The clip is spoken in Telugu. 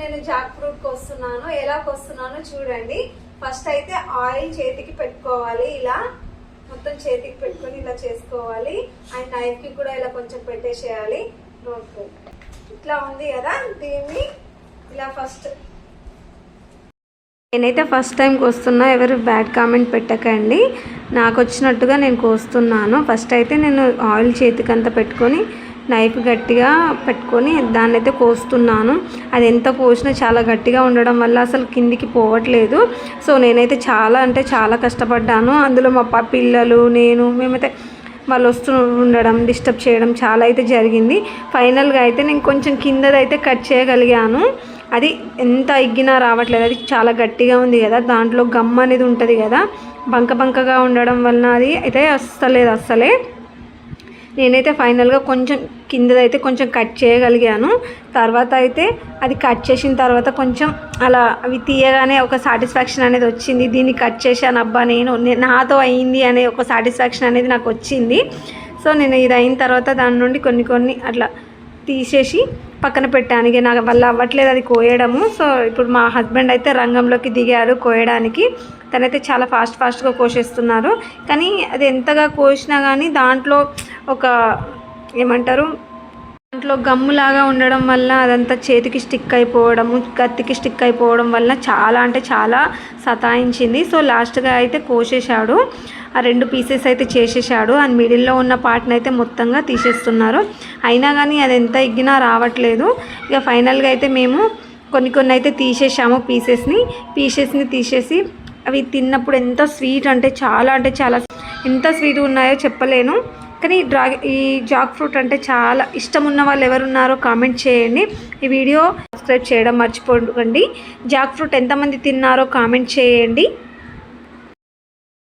నేను జాక్ ఫ్రూట్ కోస్తున్నాను ఎలా కోస్తున్నానో చూడండి. ఫస్ట్ అయితే ఆయిల్ చేతికి పెట్టుకోవాలి ఇలా మొత్తం చేతికి పెట్టుకొని ఇలా చేసుకోవాలి. అండ్ నైఫ్కి కూడా ఇలా కొంచెం పెట్టేసేయాలి. నోట్ ఇట్లా ఉంది కదా దీన్ని ఇలా ఫస్ట్. నేనైతే ఫస్ట్ టైం కోస్తున్నా ఎవరు బ్యాడ్ కామెంట్ పెట్టకండి. నాకు వచ్చినట్టుగా నేను కోస్తున్నాను. ఫస్ట్ అయితే నేను ఆయిల్ చేతికంతా పెట్టుకొని నైఫ్ గట్టిగా పెట్టుకొని దాన్ని అయితే కోస్తున్నాను అది ఎంత కోసినా చాలా గట్టిగా ఉండడం వల్ల అసలు కిందికి పోవట్లేదు. సో నేనైతే చాలా అంటే చాలా కష్టపడ్డాను. అందులో మా ప- పిల్లలు నేను మేమైతే వాళ్ళు వస్తూ ఉండడం డిస్టర్బ్ చేయడం చాలా అయితే జరిగింది. ఫైనల్గా అయితే నేను కొంచెం కిందదైతే కట్ చేయగలిగాను. అది ఎంత ఇగ్గినా రావట్లేదు. అది చాలా గట్టిగా ఉంది కదా. దాంట్లో గమ్ అనేది ఉంటుంది కదా. బంక బంకగా ఉండడం వలన అది అయితే వస్తలేదు అస్సలే. నేనైతే ఫైనల్గా కొంచెం కిందదైతే కొంచెం కట్ చేయగలిగాను. తర్వాత అయితే అది కట్ చేసిన తర్వాత కొంచెం అలా అవి తీయగానే ఒక సాటిస్ఫాక్షన్ అనేది వచ్చింది. దీన్ని కట్ చేశాను అబ్బా నేను నాతో అయింది అనే ఒక సాటిస్ఫాక్షన్ అనేది నాకు వచ్చింది. సో నేను ఇది అయిన తర్వాత దాని నుండి కొన్ని కొన్ని అట్లా తీసేసి పక్కన పెట్టాను. ఇక నాకు వల్ల అవ్వట్లేదు అది కోయడము. సో ఇప్పుడు మా హస్బెండ్ అయితే రంగంలోకి దిగారు కోయడానికి. తనైతే చాలా ఫాస్ట్ ఫాస్ట్గా కోసేస్తున్నారు. కానీ అది ఎంతగా కోసినా కానీ దాంట్లో ఒక ఏమంటారు దాంట్లో గమ్ములాగా ఉండడం వల్ల అదంతా చేతికి స్టిక్ అయిపోవడము కత్తికి స్టిక్ అయిపోవడం వల్ల చాలా అంటే చాలా సతాయించింది. సో లాస్ట్గా అయితే కోసేశాడు. ఆ రెండు పీసెస్ అయితే చేసేసాడు అండ్ మిడిల్లో ఉన్న పార్ట్ని అయితే మొత్తంగా తీసేస్తున్నారు. అయినా కానీ అది ఎంత ఎగ్గినా రావట్లేదు. ఇక ఫైనల్గా అయితే మేము కొన్ని కొన్ని అయితే తీసేసాము పీసెస్ని. పీసెస్ని తీసేసి అవి తిన్నప్పుడు ఎంత స్వీట్ అంటే చాలా అంటే చాలా ఎంత స్వీట్ ఉన్నాయో చెప్పలేను. కానీ డ్రా ఈ జాక్ ఫ్రూట్ అంటే చాలా ఇష్టం ఉన్న వాళ్ళు ఎవరున్నారో కామెంట్ చేయండి. ఈ వీడియో సబ్స్క్రైబ్ చేయడం మర్చిపోకండి. జాక్ ఫ్రూట్ ఎంతమంది తిన్నారో కామెంట్ చేయండి.